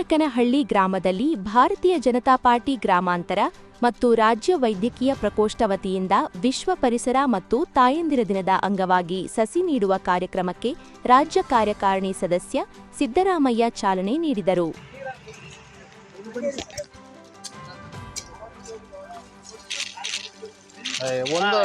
ಕುಮಾರಕನಹಳ್ಳಿ ಗ್ರಾಮದಲ್ಲಿ ಭಾರತೀಯ ಜನತಾ ಪಾರ್ಟಿ ಗ್ರಾಮಾಂತರ ಮತ್ತು ರಾಜ್ಯ ವೈದ್ಯಕೀಯ ಪ್ರಕೋಷ್ಠ ವತಿಯಿಂದ ವಿಶ್ವ ಪರಿಸರ ಮತ್ತು ತಾಯಂದಿರ ದಿನದ ಅಂಗವಾಗಿ ಸಸಿ ನೀಡುವ ಕಾರ್ಯಕ್ರಮಕ್ಕೆ ರಾಜ್ಯ ಕಾರ್ಯಕಾರಿಣಿ ಸದಸ್ಯ ಸಿದ್ದರಾಮಯ್ಯ ಚಾಲನೆ ನೀಡಿದರು. ಒಂದು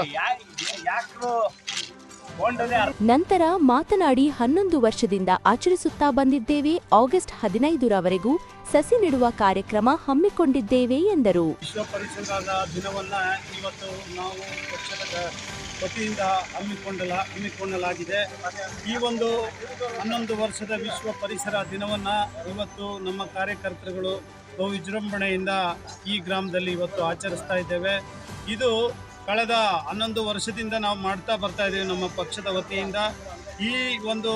ನಂತರ ಮಾತನಾಡಿ ಹನ್ನೊಂದು ವರ್ಷದಿಂದ ಆಚರಿಸುತ್ತಾ ಬಂದಿದ್ದೇವೆ. ಆಗಸ್ಟ್ ಹದಿನೈದರವರೆಗೂ ಸಸಿ ನೆಡುವ ಕಾರ್ಯಕ್ರಮ ಹಮ್ಮಿಕೊಂಡಿದ್ದೇವೆ ಎಂದರು. ವಿಶ್ವ ಪರಿಸರದ ದಿನವನ್ನ ಇವತ್ತು ನಾವು ವತಿಯಿಂದ ಹಮ್ಮಿಕೊಂಡಲ, ಹಮ್ಮಿಕೊಳ್ಳಲಾಗಿದೆ. ಈ ಒಂದು ಹನ್ನೊಂದು ವರ್ಷದ ವಿಶ್ವ ಪರಿಸರ ದಿನವನ್ನ ಇವತ್ತು ನಮ್ಮ ಕಾರ್ಯಕರ್ತರುಗಳು ಬಹು ವಿಜೃಂಭಣೆಯಿಂದ ಈ ಗ್ರಾಮದಲ್ಲಿ ಇವತ್ತು ಆಚರಿಸ್ತಾ ಇದ್ದೇವೆ. ಇದು ಕಳೆದ ಹನ್ನೊಂದು ವರ್ಷದಿಂದ ನಾವು ಮಾಡ್ತಾ ಬರ್ತಾ ಇದ್ದೀವಿ ನಮ್ಮ ಪಕ್ಷದ ವತಿಯಿಂದ. ಈ ಒಂದು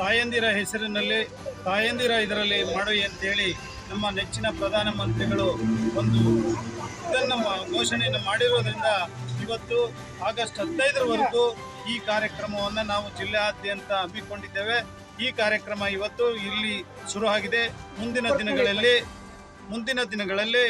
ತಾಯಂದಿರ ಹೆಸರಿನಲ್ಲಿ, ತಾಯಂದಿರ ಇದರಲ್ಲಿ ಮಾಡಿ ಅಂತೇಳಿ ನಮ್ಮ ನೆಚ್ಚಿನ ಪ್ರಧಾನಮಂತ್ರಿಗಳು ಒಂದು ಇದನ್ನು ಘೋಷಣೆಯನ್ನು ಮಾಡಿರೋದ್ರಿಂದ ಇವತ್ತು ಆಗಸ್ಟ್ ಹದಿನೈದರವರೆಗೂ ಈ ಕಾರ್ಯಕ್ರಮವನ್ನು ನಾವು ಜಿಲ್ಲೆಯಾದ್ಯಂತ ಹಮ್ಮಿಕೊಂಡಿದ್ದೇವೆ. ಈ ಕಾರ್ಯಕ್ರಮ ಇವತ್ತು ಇಲ್ಲಿ ಶುರು ಆಗಿದೆ ಮುಂದಿನ ದಿನಗಳಲ್ಲಿ ಮುಂದಿನ ದಿನಗಳಲ್ಲಿ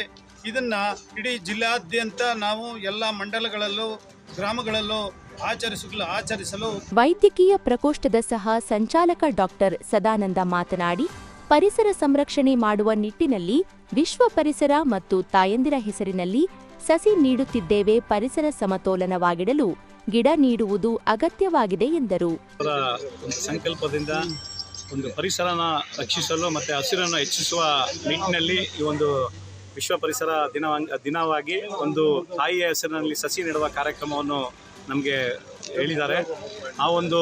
ಇದನ್ನ ಇಡೀ ಜಿಲ್ಲಾದ್ಯಂತ ನಾವು ಎಲ್ಲ ಮಂಡಲಗಳಲ್ಲೂ ಗ್ರಾಮಗಳಲ್ಲೂ ಆಚರಿಸಲು ಆಚರಿಸಲು ವೈದ್ಯಕೀಯ ಪ್ರಕೋಷ್ಠದ ಸಹ ಸಂಚಾಲಕ ಡಾಕ್ಟರ್ ಸದಾನಂದ ಮಾತನಾಡಿ ಪರಿಸರ ಸಂರಕ್ಷಣೆ ಮಾಡುವ ನಿಟ್ಟಿನಲ್ಲಿ ವಿಶ್ವ ಪರಿಸರ ಮತ್ತು ತಾಯಂದಿರ ಹೆಸರಿನಲ್ಲಿ ಸಸಿ ನೀಡುತ್ತಿದ್ದೇವೆ ಪರಿಸರ ಸಮತೋಲನವಾಗಿಡಲು ಗಿಡ ನೀಡುವುದು ಅಗತ್ಯವಾಗಿದೆ ಎಂದರು. ಒಂದು ಸಂಕಲ್ಪದಿಂದ ಒಂದು ಪರಿಸರನ ರಕ್ಷಿಸಲು ಮತ್ತೆ ಹಸಿರನ್ನು ಹೆಚ್ಚಿಸುವ ನಿಟ್ಟಿನಲ್ಲಿ ಈ ಒಂದು ವಿಶ್ವ ಪರಿಸರ ದಿನ ದಿನವಾಗಿ ಒಂದು ತಾಯಿಯ ಹೆಸರಿನಲ್ಲಿ ಸಸಿ ನೆಡುವ ಕಾರ್ಯಕ್ರಮವನ್ನು ನಮಗೆ ಹೇಳಿದ್ದಾರೆ. ಆ ಒಂದು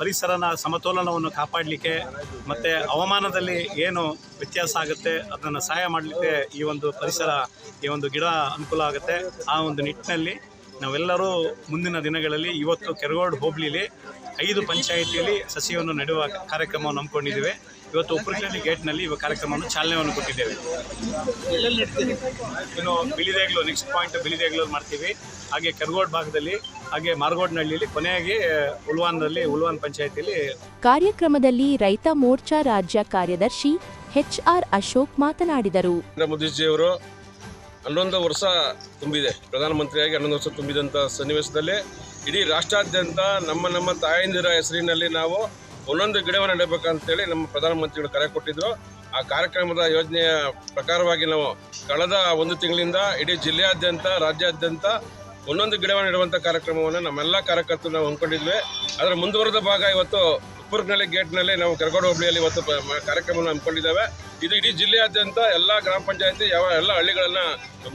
ಪರಿಸರನ ಸಮತೋಲನವನ್ನು ಕಾಪಾಡಲಿಕ್ಕೆ ಮತ್ತು ಹವಾಮಾನದಲ್ಲಿ ಏನು ವ್ಯತ್ಯಾಸ ಆಗುತ್ತೆ, ಅದನ್ನು ಸಹಾಯ ಮಾಡಲಿಕ್ಕೆ ಈ ಒಂದು ಪರಿಸರ, ಈ ಒಂದು ಗಿಡ ಅನುಕೂಲ ಆಗುತ್ತೆ. ಆ ಒಂದು ನಿಟ್ಟಿನಲ್ಲಿ ನಾವೆಲ್ಲರೂ ಮುಂದಿನ ದಿನಗಳಲ್ಲಿ ಇವತ್ತು ಕೆರಗೋಡು ಹೋಬಳಿಲಿ ಐದು ಪಂಚಾಯಿತಿಯಲ್ಲಿ ಸಸಿಯನ್ನು ನೆಡುವ ಕಾರ್ಯಕ್ರಮವನ್ನು ಹಮ್ಮಿಕೊಂಡಿದ್ದೇವೆ. ಇವತ್ತು ಉಪ್ಪರಕಳ್ಳಿ ಗೇಟ್ನಲ್ಲಿ ಇವ ಕಾರ್ಯಕ್ರಮವನ್ನು ಚಾಲನೆಯನ್ನು ಕೊಟ್ಟಿದ್ದೇವೆ. ಇನ್ನು ಬಿಳಿದೇಗ್ಲು ನೆಕ್ಸ್ಟ್ ಪಾಯಿಂಟ್ ಬಿಳಿದೇಗ್ಲು ಮಾಡ್ತೀವಿ. ಹಾಗೆ ಕೆರಗೋಡ್ ಭಾಗದಲ್ಲಿ ಹಾಗೆ ಮಾರ್ಗೋಡ್ನಹಳ್ಳಿಯಲ್ಲಿ ಕೊನೆಯಾಗಿ ಉಲ್ವಾನ್ದಲ್ಲಿ ಉಲ್ವಾನ್ ಪಂಚಾಯಿತಿಯಲ್ಲಿ ಕಾರ್ಯಕ್ರಮದಲ್ಲಿ ರೈತ ಮೋರ್ಚಾ ರಾಜ್ಯ ಕಾರ್ಯದರ್ಶಿ ಎಚ್ ಆರ್ ಅಶೋಕ್ ಮಾತನಾಡಿದರು. ನರೇಂದ್ರ ಮೋದಿಜಿಯವರು ಹನ್ನೊಂದು ವರ್ಷ ತುಂಬಿದೆ. ಪ್ರಧಾನಮಂತ್ರಿಯಾಗಿ ಹನ್ನೊಂದು ವರ್ಷ ತುಂಬಿದಂಥ ಸನ್ನಿವೇಶದಲ್ಲಿ ಇಡೀ ರಾಷ್ಟ್ರಾದ್ಯಂತ ನಮ್ಮ ನಮ್ಮ ತಾಯಂದಿರ ಹೆಸರಿನಲ್ಲಿ ನಾವು ಒಂದೊಂದು ಗಿಡವನ್ನು ನೆಡಬೇಕಂತೇಳಿ ನಮ್ಮ ಪ್ರಧಾನಮಂತ್ರಿಗಳು ಕರೆ ಕೊಟ್ಟಿದ್ರು. ಆ ಕಾರ್ಯಕ್ರಮದ ಯೋಜನೆಯ ಪ್ರಕಾರವಾಗಿ ನಾವು ಕಳೆದ ಒಂದು ತಿಂಗಳಿಂದ ಇಡೀ ಜಿಲ್ಲೆಯಾದ್ಯಂತ, ರಾಜ್ಯಾದ್ಯಂತ ಒಂದೊಂದು ಗಿಡವನ್ನು ನೆಡುವಂಥ ಕಾರ್ಯಕ್ರಮವನ್ನು ನಮ್ಮೆಲ್ಲ ಕಾರ್ಯಕರ್ತರು ನಾವು ಹಮ್ಮಿಕೊಂಡಿದ್ವಿ. ಅದರ ಮುಂದುವರೆದ ಭಾಗ ಇವತ್ತು ಉಪ್ಪರ್ನಳ್ಳಿ ಗೇಟ್ನಲ್ಲಿ ನಾವು ಕರಗೋಡು ಹೋಬಳಿಯಲ್ಲಿ ಇವತ್ತು ಕಾರ್ಯಕ್ರಮವನ್ನು ಹಮ್ಮಿಕೊಂಡಿದ್ದೇವೆ. ಇದು ಇಡೀ ಜಿಲ್ಲೆಯಾದ್ಯಂತ ಎಲ್ಲ ಗ್ರಾಮ ಪಂಚಾಯತಿ ಯಾವ ಎಲ್ಲ ಹಳ್ಳಿಗಳನ್ನ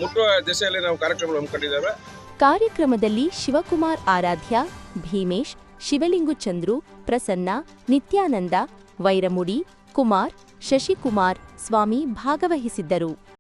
ಮುಟ್ಟುವ ದಿಸೆಯಲ್ಲಿ ನಾವು ಕಾರ್ಯಕ್ರಮಗಳು ಹಮ್ಮಿಕೊಂಡಿದ್ದೇವೆ. ಕಾರ್ಯಕ್ರಮದಲ್ಲಿ ಶಿವಕುಮಾರ್ ಆರಾಧ್ಯ, ಭೀಮೇಶ್, ಶಿವಲಿಂಗು ಚಂದ್ರು, ಪ್ರಸನ್ನ, ನಿತ್ಯಾನಂದ, ವೈರಮುಡಿ, ಕುಮಾರ್, ಶಶಿಕುಮಾರ್, ಸ್ವಾಮಿ ಭಾಗವಹಿಸಿದ್ದರು.